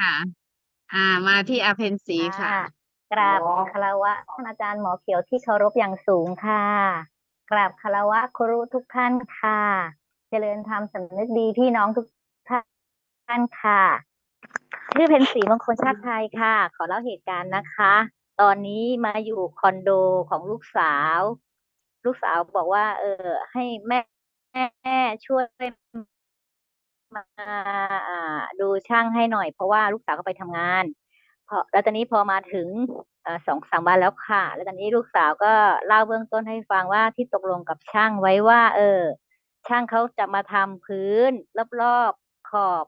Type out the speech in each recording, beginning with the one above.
ค่ะ อ่า มาที่อาเพนสีค่ะค่ะ กราบคารวะท่านอาจารย์หมอเขียวที่เคารพอย่างสูงค่ะ กราบคารวะครูทุกท่านค่ะ เจริญธรรมสำนึกดีพี่น้องทุกท่านค่ะ ชื่อเพนสีมงคลชาติไทยค่ะ ขอเล่าเหตุการณ์นะคะ ตอนนี้มาอยู่คอนโดของลูกสาว ลูกสาวบอกว่า เออ ให้แม่แม่ช่วย มาดูช่างให้หน่อย เพราะว่าลูกสาวก็ไปทำงานพอแล้วตอนนี้พอมาถึงสองสามวันแล้วค่ะ แล้วตอนนี้ลูกสาวก็เล่าเบื้องต้นให้ฟังว่าที่ตกลงกับช่างไว้ว่า เออ ช่างเขาจะมาทำพื้นรอบๆขอบ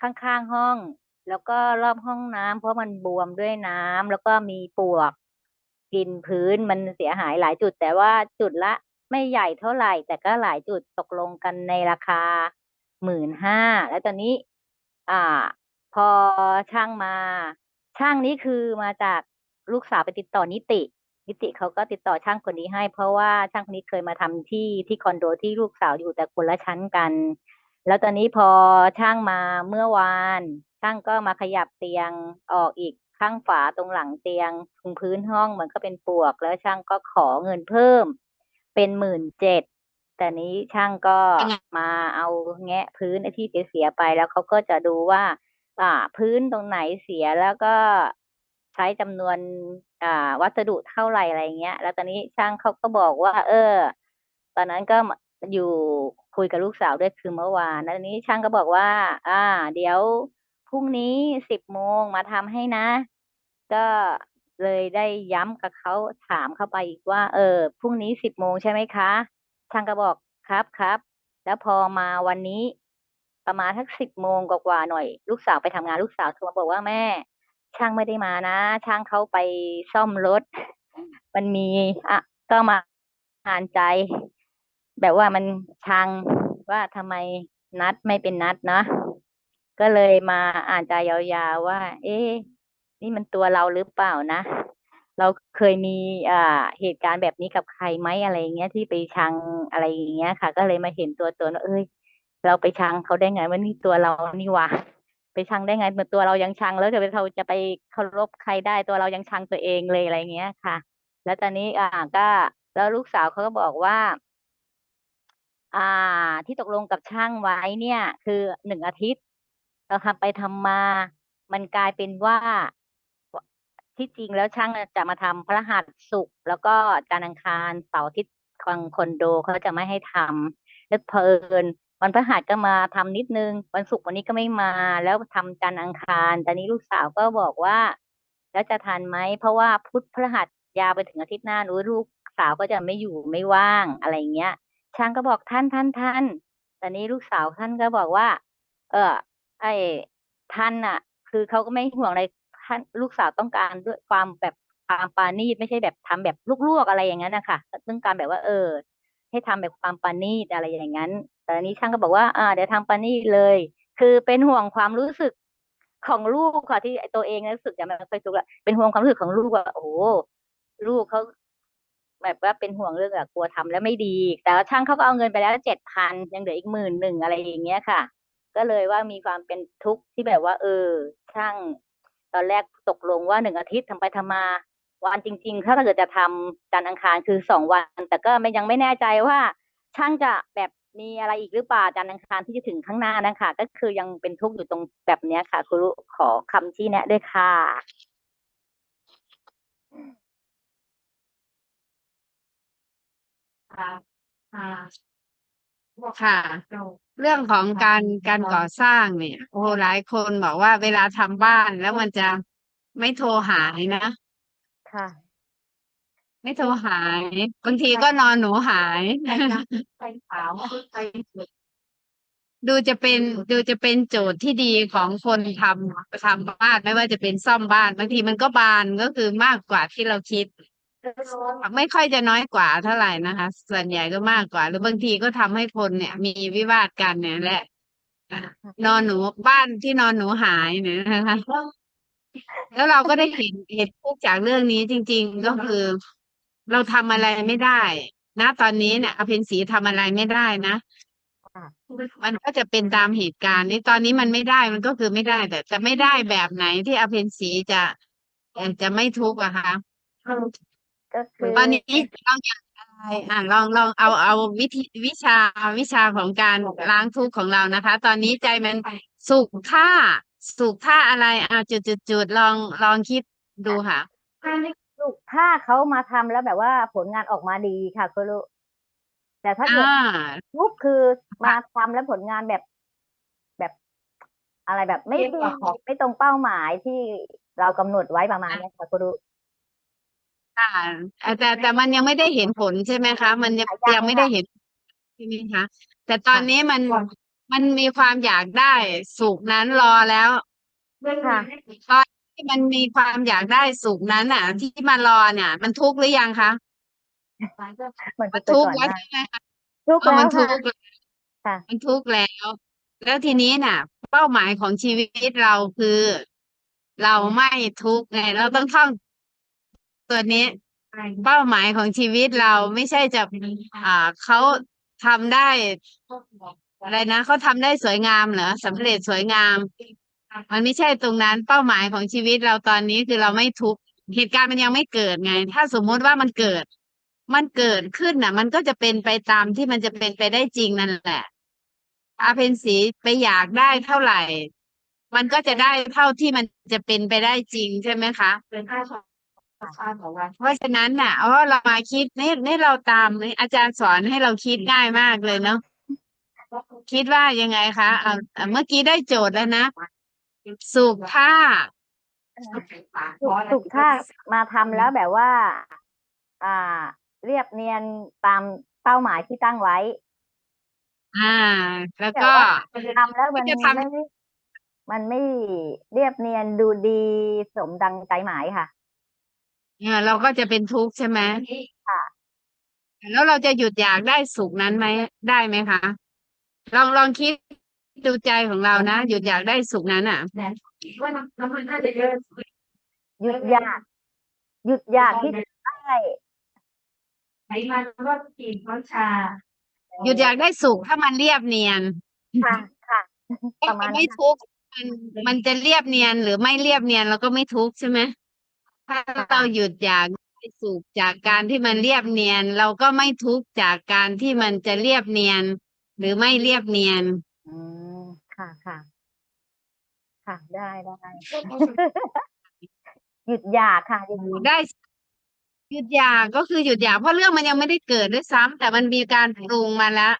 ข้างๆห้อง แล้วก็รอบห้องน้ำเพราะมันบวมด้วยน้ำแล้วก็มีปวกกินพื้นมันเสียหายหลายจุด แต่ว่าจุดละไม่ใหญ่เท่าไหร่ แต่ก็หลายจุดตกลงกันในราคา หมื่นห้าแล้วตอนนี้ อ่า พอช่างมา ช่างนี้คือมาจากลูกสาวไปติดต่อนิติ นิติเขาก็ติดต่อช่างคนนี้ให้ เพราะว่าช่างคนนี้เคยมาทำที่ที่คอนโดที่ลูกสาวอยู่แต่คนละชั้นกัน แล้วตอนนี้พอช่างมาเมื่อวาน ช่างก็มาขยับเตียงออกอีกข้างฝาตรงหลังเตียงตรงพื้นห้องมันก็เป็นปวก แล้วช่างก็ขอเงินเพิ่ม เป็นหมื่นเจ็ด แต่นี้ช่างก็ยังไงมาเอาแงะพื้นไอ้ที่เสียๆไปแล้วเขาก็จะดูว่า อ่า พื้นตรงไหนเสียแล้วก็ใช้จำนวน อ่า วัสดุเท่าไหร่อะไรเงี้ย แล้วตอนนี้ช่างเขาก็บอกว่า เออ ตอนนั้นก็อยู่คุยกับลูกสาวด้วยคือเมื่อวานแล้วตอนนี้ช่างก็บอกว่า อ่า เดี๋ยวพรุ่งนี้สิบโมงมาทำให้นะ ก็เลยได้ย้ำกับเขาถามเข้าไปอีกว่า เออพรุ่งนี้สิบโมงใช่ไหมคะ ช่างก็บอกครับครับ แล้วพอมาวันนี้ประมาณทักสิบโมงกว่าๆหน่อย ลูกสาวไปทำงานลูกสาวโทรมาบอกว่าแม่ ช่างไม่ได้มานะ ช่างเขาไปซ่อมรถ มันมีอะก็มาอ่านใจ แบบว่ามันชังว่าทำไมนัดไม่เป็นนัดนะ ก็เลยมาอ่านใจยาวๆว่า เอ๊ะนี่มันตัวเราหรือเปล่านะ เราเคยมีอ่าเหตุการณ์แบบนี้กับใครไหมอะไรอย่างเงี้ยที่ไปชังอะไรอย่างเงี้ยค่ะ ก็เลยมาเห็นตัวตนว่าเอ้ย เราไปชังเขาได้ไงว่านี่ตัวเรานี่หว่าไปชังได้ไงเมื่อตัวเรายังชังแล้วจะไปเราจะไปเคารพใครได้ตัวเรายังชังตัวเองเลยอะไรเงี้ยค่ะ แล้วตอนนี้อ่าก็แล้วลูกสาวเขาก็บอกว่า อ่า ที่ตกลงกับช่างไว้เนี่ย คือหนึ่งอาทิตย์ เราทำไปทำมา มันกลายเป็นว่า ที่จริงแล้วช่างจะมาทำพระหัสศุกร์แล้วก็จันทร์อังคารเสาร์อาทิตย์คอนคอนโดเขาจะไม่ให้ทำแล้วเพลินวันพฤหัสก็มาทำนิดนึง วันศุกร์วันนี้ก็ไม่มา แล้วทำจันทร์อังคาร ตอนนี้ลูกสาวก็บอกว่า แล้วจะทันไหมเพราะว่าพุธพฤหัสยาวไปถึงอาทิตย์หน้านู้ลูกสาวก็จะไม่อยู่ไม่ว่างอะไรเงี้ย ช่างก็บอกท่านท่านท่านตอนนี้ลูกสาวท่านก็บอกว่า เออไอ้ท่านน่ะคือเขาก็ไม่ห่วงอะไร ท่านลูกสาวต้องการด้วยความแบบความปาณีตไม่ใช่แบบทำแบบลวกๆอะไรอย่างนั้นนะคะต้องการแบบว่าเออ ให้ทำแบบความปาณีตอะไรอย่างนั้น แต่อันนี้ช่างก็บอกว่าอ่าเดี๋ยวทำปาณีตเลย คือเป็นห่วงความรู้สึกของลูกค่ะที่ตัวเองรู้สึกจะไม่ค่อยสุขละเป็นห่วงความรู้สึกของลูกว่าโอ้ลูกเขาแบบว่าเป็นห่วงเรื่องอะกลัวทำแล้วไม่ดี แต่ช่างเขาก็เอาเงินไปแล้วเจ็ดพันยังเหลืออีกหมื่นหนึ่งอะไรอย่างเงี้ยค่ะ ก็เลยว่ามีความเป็นทุกข์ที่แบบว่า เออ ช่าง ตอนแรกตกลงว่าหนึ่งอาทิตย์ทำไปทำมา วันจริง ๆ ถ้าเกิดจะทำจันทร์อังคารคือสองวัน แต่ก็ไม่ยังไม่แน่ใจว่า ช่างจะแบบมีอะไรอีกหรือเปล่าจันทร์อังคารที่จะถึงข้างหน้านะคะก็คือยังเป็นทุกข์อยู่ตรงแบบเนี้ยค่ะครูขอคำชี้แนะด้วยค่ะค่ะค่ะ เรื่องของการการก่อสร้างเนี่ย โอ้หลายคนบอกว่าเวลาทำบ้านแล้วมันจะไม่โทรหายนะ ค่ะ ไม่โทรหายบางทีก็นอนหนูหายไปขาวไปดูจะเป็นดูจะเป็นโจทย์ที่ดีของคนทำทำบ้านไม่ว่าจะเป็นซ่อมบ้านบางทีมันก็บานก็คือมากกว่าที่เราคิด ไม่ค่อยจะน้อยกว่าเท่าไหร่นะคะ ส่วนใหญ่ก็มากกว่า หรือบางทีก็ทำให้คนเนี่ย มีวิวาทกันเนี่ยแหละนอนหนูบ้านที่นอนหนูหายเนี่ยนะคะแล้วเราก็ได้เห็นเห็นพวกจากเรื่องนี้จริง ๆ ก็คือ เราทำอะไรไม่ได้ นะตอนนี้เนี่ยอภินศรีทำอะไรไม่ได้นะมันก็จะเป็นตามเหตุการณ์นี่ตอนนี้มันไม่ได้มันก็คือไม่ได้ แต่จะไม่ได้แบบไหนที่อเพนสีจะจะไม่ทุกข์อะคะ ก็คือตอนนี้ลองอย่างไรอะลองลองเอาเอาวิธีวิชาวิชาของการล้างทุกข์ของเรานะคะ ตอนนี้ใจมันสุขท่าสุขท่าอะไรอะจุดจุดจุดลองลองคิดดูค่ะลูกถ้าเขามาทำแล้วแบบว่าผลงานออกมาดีค่ะคุณลูกแต่ถ้าเกิดอ่าทุกข์คือมาทำแล้วผลงานแบบ แบบอะไรแบบไม่ดีไม่ตรงเป้าหมายที่เรากำหนดไว้ประมาณเนี้ยค่ะคุณลูก ค่ะแต่แต่ แต่มันยังไม่ได้เห็นผลใช่ไหมคะ มันยังยังยังไม่ได้ค่ะ เห็น ใช่ไหมคะ แต่ตอนนี้มันมันมีความอยากได้สุขนั้นรอแล้ว ค่ะที่มันมีความอยากได้สุขนั้นอะ ที่มารอเนี่ย มันทุกข์หรือยังคะ มันมัจะนไปทุกก่ข์อนแล้วได้ใช่ไหมคะ ทุกข์เออแล้มัวนทุค่ะ กข์ แล้ว ค่ะ มันทุกข์แล้ว แล้วทีนี้น่ะ เป้าหมายของชีวิตเราคือ เราไม่ทุกข์ไง เราต้องท่อง ตัวนี้เป้าหมายของชีวิตเราไม่ใช่จะอ่าเขาทำได้อะไรนะเขาทำได้สวยงามเหรอสำเร็จสวยงาม มันไม่ใช่ตรงนั้นเป้าหมายของชีวิตเราตอนนี้คือเราไม่ทุกข์เหตุการณ์มันยังไม่เกิดไง ถ้าสมมุติว่ามันเกิด มันเกิดขึ้นน่ะ มันก็จะเป็นไปตามที่มันจะเป็นไปได้จริงนั่นแหละ อาเพนสีไปอยากได้เท่าไหร่ มันก็จะได้เท่าที่มันจะเป็นไปได้จริงใช่ไหมคะเป็นค่าชาติของวันเพราะฉะนั้นน่ะอ๋อเรามาคิดนี่นี่เราตามนี่อาจารย์สอนให้เราคิดง่ายมากเลยเนาะคิดว่ายังไงคะเอาเอาเมื่อกี้ได้โจทย์แล้วนะสุขท่าถูกถูกถ้ามาทำแล้วแบบว่า อ่า เรียบเนียนตามเป้าหมายที่ตั้งไว้ อ่า แล้วแต่ก็ว่าทำแล้วมันจะทำไม่มันไม่เรียบเนียนดูดีสมดังใจหมายค่ะ เนี่ย เราก็จะเป็นทุกข์ใช่ไหมค่ะ แล้วเราจะหยุดอยากได้สุขนั้นไหมได้ไหมคะ ลองลองคิดดูใจของเรานะหยุดอยากได้สุขนั้นอะว่าน้ำน้ำมันน่าจะเยอะหยุดอยากหยุดอยากที่จะได้ไขมันก็กินน้ำชา หยุดอยากได้สุขถ้ามันเรียบเนียนค่ะค่ะก็ประมาณจะนั้นไม่ทุกข์มันมันจะเรียบเนียนหรือไม่เรียบเนียนเราก็ไม่ทุกข์ใช่ไหม ถ้าเราหยุดอยากได้สุขจากการที่มันเรียบเนียน เราก็ไม่ทุกข์จากการที่มันจะเรียบเนียน หรือไม่เรียบเนียน อืมค่ะค่ะ ค่ะ ได้ได้หยุดอยากค่ะหยุดได้หยุดอยากก็คือหยุดอยากเพราะเรื่องมันยังไม่ได้เกิดด้วยซ้ำแต่มันมีการปรุงมาแล้ว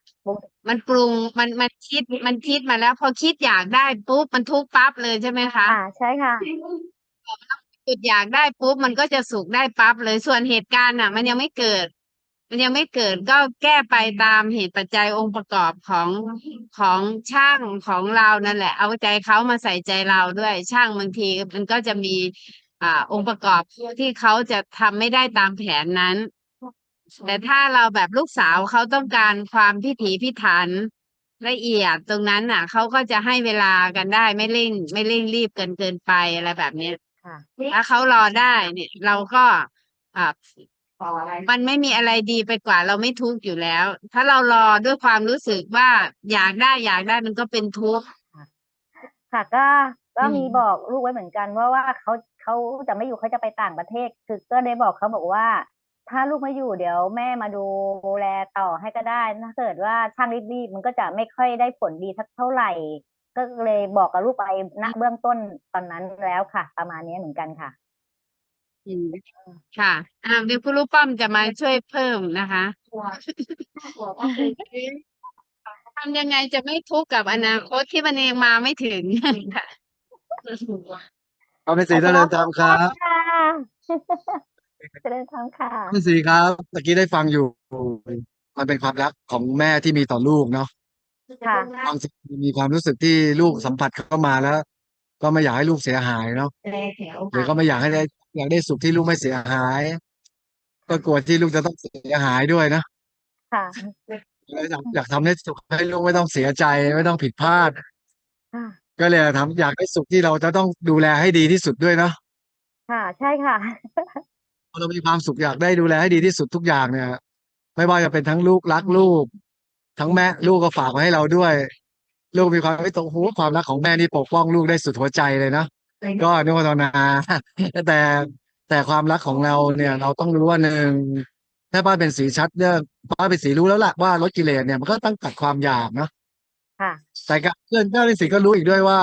มันปรุงมันมันคิดมันคิดมาแล้ว พอคิดอยากได้ปุ๊บมันทุกข์ปั๊บเลยใช่ไหมคะ ค่ะ ใช่ค่ะ หยุดอยากได้ปุ๊บมันก็จะสุขได้ปั๊บเลยส่วนเหตุการณ์อะ มันยังไม่เกิด มันยังไม่เกิดก็แก้ไปตามเหตุปัจจัยองค์ประกอบของของช่างของเรานั่นแหละ เอาใจเขามาใส่ใจเราด้วยช่างบางทีมันก็จะมีอ่าองค์ประกอบที่เขาจะทำไม่ได้ตามแผนนั้น แต่ถ้าเราแบบลูกสาวเขาต้องการความพิถีพิถันละเอียดตรงนั้นน่ะเขาก็จะให้เวลากันได้ไม่เร่ง ไม่เร่งรีบเกินเกินไปอะไรแบบเนี้ย ถ้าเขารอได้เนี่ย เราก็อ่าต่ออะไรมันไม่มีอะไรดีไปกว่า เราไม่ทุกข์อยู่แล้ว ถ้าเรารอด้วยความรู้สึกว่าอยากได้อยากได้มันก็เป็นทุกข์ค่ะก็ก็อืมมีบอกลูกไว้เหมือนกันว่าว่าเขาเขาจะไม่อยู่เขาจะไปต่างประเทศ คือก็ได้บอกเขาบอกว่า ถ้าลูกไม่อยู่เดี๋ยวแม่มาดูแลต่อให้ก็ได้ถ้าเกิดว่าช่างรีบๆมันก็จะไม่ค่อยได้ผลดีสักเท่าไหร่ ก็เลยบอกกับลูกไปณเบื้องต้นตอนนั้นแล้วค่ะ ประมาณนี้เหมือนกันค่ะอืมค่ะ อ่าเดี๋ยวคุณลูกป้อมจะมาช่วยเพิ่มนะคะหัวหัวก็คือทำยังไงจะไม่ทุกข์กับอนาคตที่มันยังมาไม่ถึงค่ะเอาเป็นสีเจริญธรรมครับค่ะจะได้ทำค่ะเป็นสีครับตะกี้ได้ฟังอยู่ มันเป็นความรักของแม่ที่มีต่อลูกเนาะ ค่ะความสุขมีความรู้สึกที่ลูกสัมผัสเข้ามาแล้ว ก็ไม่อยากให้ลูกเสียหายเนาะแลแถวหรือก็ไม่อยากให้ได้อยากได้สุขที่ลูกไม่เสียหาย ก็กลัวที่ลูกจะต้องเสียหายด้วยนะค่ะ เลยอยากอยากทำให้สุขให้ลูกไม่ต้องเสียใจไม่ต้องผิดพลาด ค่ะ ก็เลยทำอยากได้สุขที่เราจะต้องดูแลให้ดีที่สุดด้วยเนาะค่ะ ใช่ค่ะ พอเรามีความสุขอยากได้ดูแลให้ดีที่สุดทุกอย่างเนี่ย ไม่ว่าจะเป็นทั้งลูกรักลูก ทั้งแม่ลูกก็ฝากมาให้เราด้วย ลูกมีความไม่ตรงหูความรักของแม่นี่ปกป้องลูกได้สุดหัวใจเลยนะก็อนุโมทนาแต่แต่ความรักของเราเนี่ย เราต้องรู้ว่าหนึ่งถ้าป้าเป็นสีชัดเนี่ยป้าเป็นสีรู้แล้วล่ะว่าลดกิเลสเนี่ยมันก็ต้องตัดความอยากเนาะค่ะแต่การเคลื่อนป้าเป็นสีก็รู้อีกด้วยว่า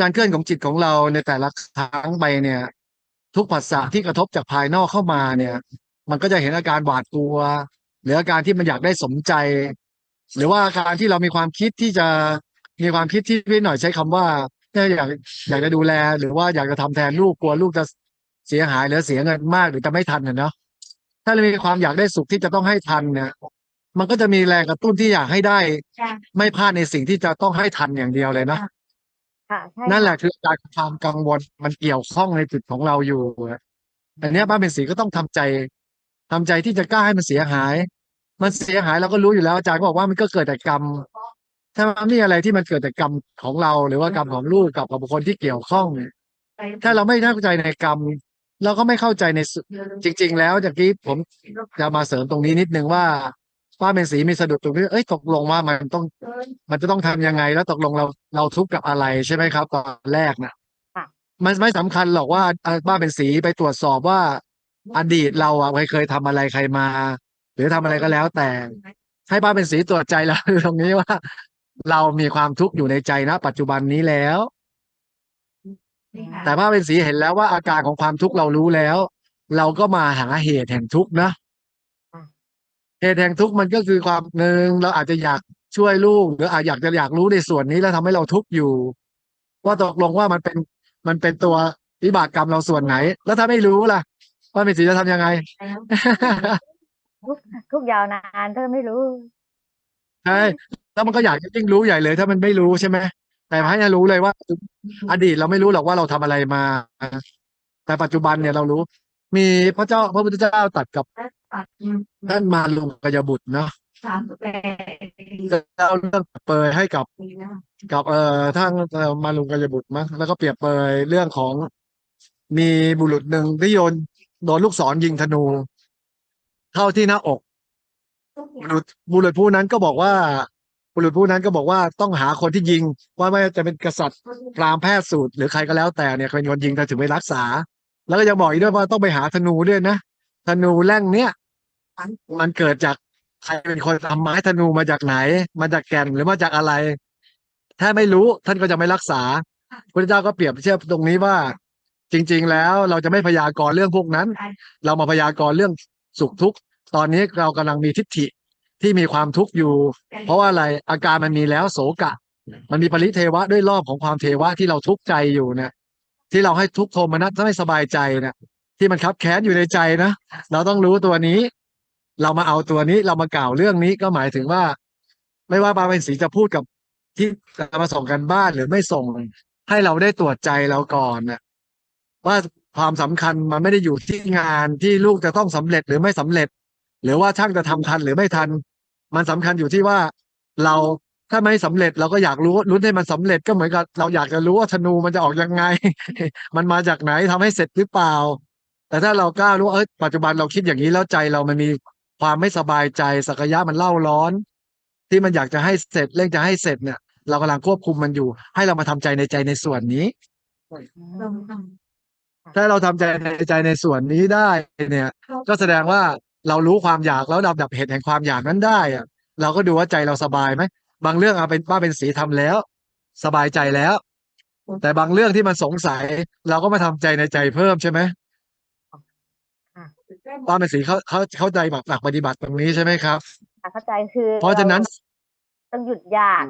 การเคลื่อนของจิตของเราในแต่ละครั้งไปเนี่ย ทุกผัสสะที่กระทบจากภายนอกเข้ามาเนี่ย มันก็จะเห็นอาการหวาดกลัว หรืออาการที่มันอยากได้สมใจ หรือว่าอาการที่เรามีความคิดที่จะมีความคิดที่พี่หน่อยใช้คำว่าเนี่ยอยากอยากจะดูแล หรือว่าอยากจะทำแทนลูกกลัวลูกจะเสียหายหรือเสียเงินมากหรือจะไม่ทันนะเนาะถ้าเรามีความอยากได้สุขที่จะต้องให้ทันเนี่ยมันก็จะมีแรงกระตุ้นที่อยากให้ได้ค่ะไม่พลาดในสิ่งที่จะต้องให้ทันอย่างเดียวเลยนะค่ะใช่นั่นแหค่ะละคือการความกังวลมันเกี่ยวข้องในจุดของเราอยู่อะอันเนี้ยบ้านเป็นสีก็ต้องทำใจ ทำใจที่จะกล้าให้มันเสียหาย มันเสียหายเราก็รู้อยู่แล้วอาจารย์ก็บอกว่ามันก็เกิดแต่กรรม ถ้ามันมีอะไรที่มันเกิดแต่กรรมของเรา หรือว่ากรรมของลูกกับกับบุคคลที่เกี่ยวข้องเนี่ยถ้าเราไม่เข้าใจในกรรม เราก็ไม่เข้าใจในสุจริง ๆ แล้วจากกี้ผมจะมาเสริมตรงนี้นิดนึงว่าป้าเป็นสีมีสะดุดตรงนี้เอ้ยตกลงว่ามันต้อง มันจะต้องทำยังไง แล้วตกลงเราเราทุกข์กับอะไรใช่ไหมครับ ตอนแรกน่ะค่ะมันไม่สำคัญหรอกว่าอ่าบ้านเป็นสีไปตรวจสอบว่า อดีตเราอะเคยเคยทำอะไรใครมา หรือทำอะไรก็แล้วแต่ ให้บ้านเป็นสีตรวจใจเราตรงนี้ว่า เรามีความทุกข์อยู่ในใจนะปัจจุบันนี้แล้ว แต่บ้านเป็นสีเห็นแล้วว่าอาการของความทุกข์เรารู้แล้ว เราก็มาหาเหตุแห่งทุกข์นะค่ะเหตุแห่งทุกข์มันก็คือความหนึ่งเราอาจจะอยากช่วยลูกหรืออาจอยากจะอยากรู้ในส่วนนี้แล้วทำให้เราทุกข์อยู่ ว่าตกลงว่ามันเป็นมันเป็นตัววิบากกรรมเราส่วนไหน แล้วถ้าไม่รู้ล่ะ ว่าเป็นสีจะทำยังไง ทุกทุกยาวนานถ้าไม่รู้ใช่แล้วมันก็อยากจะยิ่งรู้ใหญ่เลย ถ้ามันไม่รู้ใช่ไหมแต่ให้รู้เลยว่า อดีตเราไม่รู้หรอกว่าเราทำอะไรมา แต่ปัจจุบันเนี่ยเรารู้ มีพระเจ้าพระพุทธเจ้าตัดกับท่านมาลุงกยบุตรเนาะสามแปดเล่าเรื่องเปรยให้กับ กับเอ่อท่านมาลุงกยบุตรมั้งแล้วก็เปรียบเปยเรื่องของมีบุรุษหนึ่งที่โยน โดนลูกศรยิงธนู เข้าที่หน้าอกบุรุษบุรุษผู้นั้นก็บอกว่า บุรุษผู้นั้นก็บอกว่าต้องหาคนที่ยิง ว่าไม่จะเป็นกษัตริย์พราหมณ์แพทย์สูตร หรือใครก็แล้วแต่เนี่ยเป็นคนยิงแต่ถึงไปรักษา แล้วก็ยังบอกอีกด้วยว่าต้องไปหาธนูด้วยนะธนูแร่งเนี้ยมันเกิดจากใครเป็นคนทำไม้ธนูมาจากไหน มาจากแก่นหรือมาจากอะไร ถ้าไม่รู้ท่านก็จะไม่รักษาพระเจ้าก็เปรียบเทียบตรงนี้ว่า จริง ๆ แล้วเราจะไม่พยากรณ์เรื่องพวกนั้น เรามาพยากรณ์เรื่องสุขทุกข์ตอนนี้เรากำลังมีทิฏฐิที่มีความทุกข์อยู่ เพราะว่าอะไรอาการมันมีแล้วโศกะ มันมีปริเทวะด้วยรอบของความเทวะที่เราทุกข์ใจอยู่เนี่ย ที่เราให้ทุกข์โทมนัสไม่สบายใจเนี่ยที่มันคับแค้นอยู่ในใจนะเราต้องรู้ตัวนี้ เรามาเอาตัวนี้เรามากล่าวเรื่องนี้ก็หมายถึงว่า ไม่ว่าปาเป็นสีจะพูดกับที่จะมาส่งกันบ้านหรือไม่ส่ง ให้เราได้ตรวจใจเราก่อนน่ะ ว่าความสำคัญมันไม่ได้อยู่ที่งานที่ลูกจะต้องสำเร็จหรือไม่สำเร็จ หรือว่าช่างจะทำทันหรือไม่ทัน มันสำคัญอยู่ที่ว่าเราถ้าไม่สำเร็จเราก็อยากรู้ลุ้นให้มันสำเร็จก็เหมือนกับเราอยากจะรู้ว่าธนูมันจะออกยังไง มันมาจากไหนทำให้เสร็จหรือเปล่า แต่ถ้าเรากล้ารู้เอยปัจจุบันเราคิดอย่างนี้แล้วใจเรามันมีความไม่สบายใจสักยะมันเล่าร้อน ที่มันอยากจะให้เสร็จเร่งจะให้เสร็จเนี่ย เรากำลังควบคุมมันอยู่ ให้เรามาทำใจในใจในส่วนนี้ ถ้าเราทำใจในใจในส่วนนี้ได้เนี่ย ก็แสดงว่าเรารู้ความอยากแล้วเราดับเหตุแห่งความอยากนั้นได้อะเราก็ดูว่าใจเราสบายไหมบางเรื่องเอาเป็นว่าเป็นสีทำแล้ว สบายใจแล้ว แต่บางเรื่องที่มันสงสัย เราก็มาทำใจในใจเพิ่มใช่ไหมว่าเป็นสีเขาเขาเข้าใจแบบหลักปฏิบัติตรงนี้ใช่ไหมครับเข้าใจคือ เพราะฉะนั้นต้องหยุดอยาก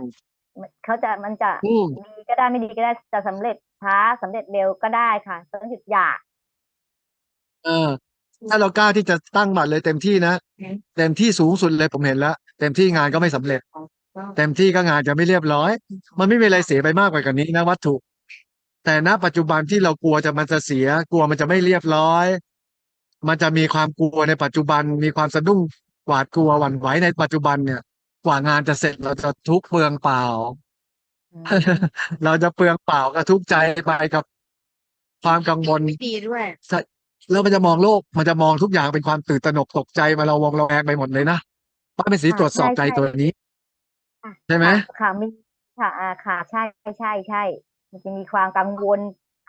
เขาจะมันจะอืม ดีก็ได้ไม่ดีก็ได้จะสำเร็จช้าสำเร็จเร็วก็ได้ค่ะต้องหยุดอยาก เออ ถ้าเรากล้าที่จะตั้งบัตรเลยเต็มที่นะเต็มที่สูงสุดเลยผมเห็นแล้ว เต็มที่งานก็ไม่สำเร็จ เต็มที่ก็งานจะไม่เรียบร้อย มันไม่มีอะไรเสียไปมากกว่ากันนี้นะวัตถุ แต่ณปัจจุบันที่เรากลัวจะมันจะเสีย กลัวมันจะไม่เรียบร้อย มันจะมีความกลัวในปัจจุบัน มีความสะดุ้งหวาดกลัวหวั่นไหวในปัจจุบันเนี่ย กว่างานจะเสร็จเราจะทุกข์เปลืองเปล่า เราจะเปลืองเปล่ากับทุกข์ใจไปกับความกังวลไม่ดีด้วยแล้วมันจะมองโลกมันจะมองทุกอย่างเป็นความตื่นตระหนกตกใจมาเราวงเราแวงไปหมดเลยนะป้าเป็นสีตรวจสอบใจตัวนี้ค่ะใช่ไหมค่ะมีค่ะอ่าค่ะ ใช่ใช่ใช่มันจะมีความกังวล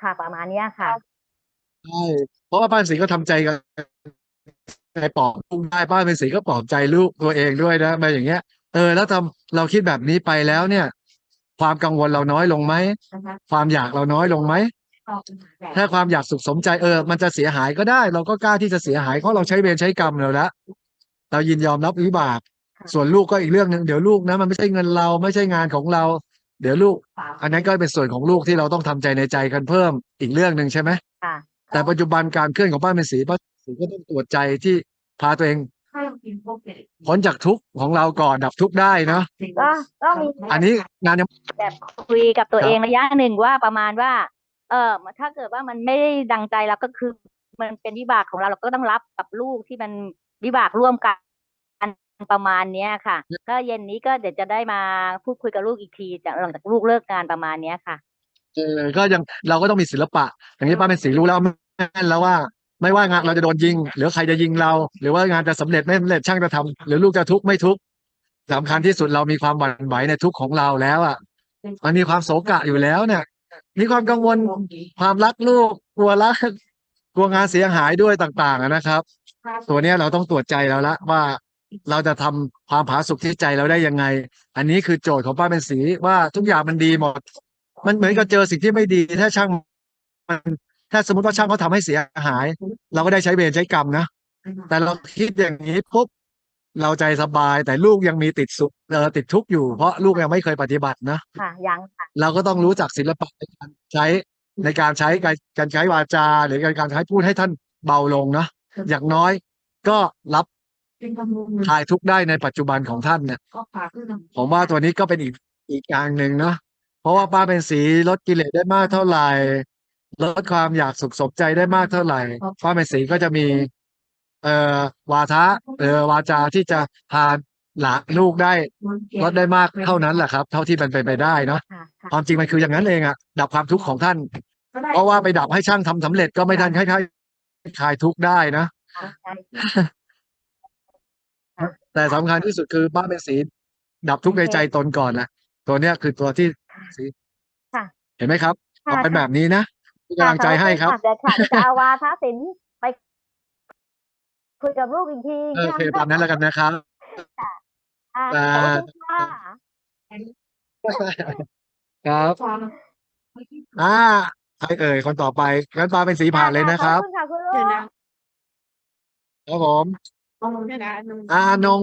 ค่ะประมาณเนี้ยค่ะใช่เพราะว่าป้าเป็นสีก็ทำใจกับใจปลอบลูกได้ป้าเป็นสีก็ปลอบใจลูกตัวเองด้วยนะมาอย่างเงี้ย เออ แล้วทำเราคิดแบบนี้ไปแล้วเนี่ย ความกังวลเราน้อยลงไหมนะคะความอยากเราน้อยลงไหมออกแบบถ้าความอยากสุขสมใจเออ มันจะเสียหายก็ได้ เราก็กล้าที่จะเสียหายเพราะเราใช้เวรใช้กรรมเราแล้วเรายินยอมรับวิบากค่ะส่วนลูกก็อีกเรื่องหนึ่งเดี๋ยวลูกนะ มันไม่ใช่เงินเราไม่ใช่งานของเรา เดี๋ยวลูก อันนั้นก็เป็นส่วนของลูกที่เราต้องทำใจในใจกันเพิ่มอีกเรื่องหนึ่งใช่ไหมค่ะแต่ปัจจุบันการเคลื่อนของป้าเป็นสีป้าเป็นสีก็ต้องตรวจใจที่พาตัวเองให้กิน พวกเด็กพ้นจากทุกข์ของเราก่อนดับทุกข์ได้เนาะก็ก็มีอันนี้งานยังแบบคุยกับตัวครับเองระยะหนึ่งว่าประมาณว่า เออถ้าเกิดว่ามันไม่ได้ดังใจเราก็คือ มันเป็นวิบากของเราเราก็ต้องรับกับลูกที่มันวิบากร่วมกันประมาณเนี้ยค่ะ ก็เย็นนี้ก็เดี๋ยวจะได้มาพูดคุยกับลูกอีกทีจากหลังจากลูกเลิกงานประมาณเนี้ยค่ะเออก็ยังเราก็ต้องมีศิลปะ อย่างนี้ป้าเป็นสีรู้แล้วแม่นแล้วว่า ไม่ว่างานเราจะโดนยิง หรือใครจะยิงเรา หรือว่างานจะสำเร็จไม่สำเร็จช่างจะทำหรือลูกจะทุกข์ไม่ทุกข์สำคัญที่สุดเรามีความหวั่นไหวในทุกข์ของเราแล้วอะ มันมีความโศกะอยู่แล้วเนี่ยมีความกังวลความรักลูกกลัวรักกลัวงานเสียหายด้วยต่างๆนะครับ ตัวเนี้ยเราต้องตรวจใจเราละว่าเราจะทำความผาสุกที่ใจเราได้ยังไง อันนี้คือโจทย์ของป้าเป็นสีว่าทุกอย่างมันดีหมด มันเหมือนกับเจอสิ่งที่ไม่ดีถ้าช่างมัน ถ้าสมมติว่าช่างเขาทำให้เสียหาย เราก็ได้ใช้เวรใช้กรรมนะแต่เราคิดอย่างนี้ปุ๊บเราใจสบายแต่ลูกยังมีติดสุขเออติดทุกข์อยู่เพราะลูกยังไม่เคยปฏิบัตินะค่ะยังค่ะเราก็ต้องรู้จักศิลปะในการใช้ในการใช้การการใช้วาจา หรือการการใช้พูดให้ท่านเบาลงนะอย่างน้อยก็รับเป็นกังวลคลายทุกข์ได้ในปัจจุบันของท่านเนี่ยก็ฝากด้วยนะผมว่าตัวนี้ก็เป็นอีกอีกอย่างหนึ่งเนาะเพราะว่าป้าเป็นสีลดกิเลสได้มากเท่าไหร่ ลดความอยากสุขสมใจได้มากเท่าไหร่ป้าเป็นสีก็จะมี เอ่อวาทะเอ่อวาจาที่จะพาหลานลูกได้ลดได้มากเท่านั้นแหละครับ เท่าที่มันเป็นไปได้เนาะค่ะค่ะความจริงมันคืออย่างนั้นเองอะดับความทุกข์ของท่าน เพราะว่าไปดับให้ช่างทำสำเร็จก็ไม่ทันคล้ายๆคลายทุกข์ได้นะใช่แต่สำคัญที่สุดคือป้าเป็นสีดับทุกข์ในใจตนก่อนนะตัวเนี้ยคือตัวที่สีค่ะเห็นไหมครับค่ะเอาเป็นแบบนี้นะเป็น กำลังใจให้ครับเดี๋ยวค่ะเดี๋ยวจะเอาวาทศิลป์ไป คุยกับลูกอีกทีโอเคตามนั้นแล้วกันนะครับอ่าอ่าขอบคุณค่ะครับความอ่าใครเอ่ยคนต่อไปงั้นปาเป็นสีผ่านเลยนะครับขอบคุณค่ะคุณลูเดี๋ยวกนะครับผมเอาลงด้วยนะอานง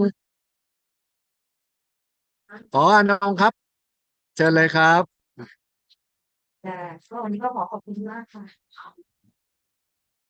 ขออานงครับ เชิญเลยครับ ได้ก็วันนี้ก็ขอขอบคุณมากค่ะ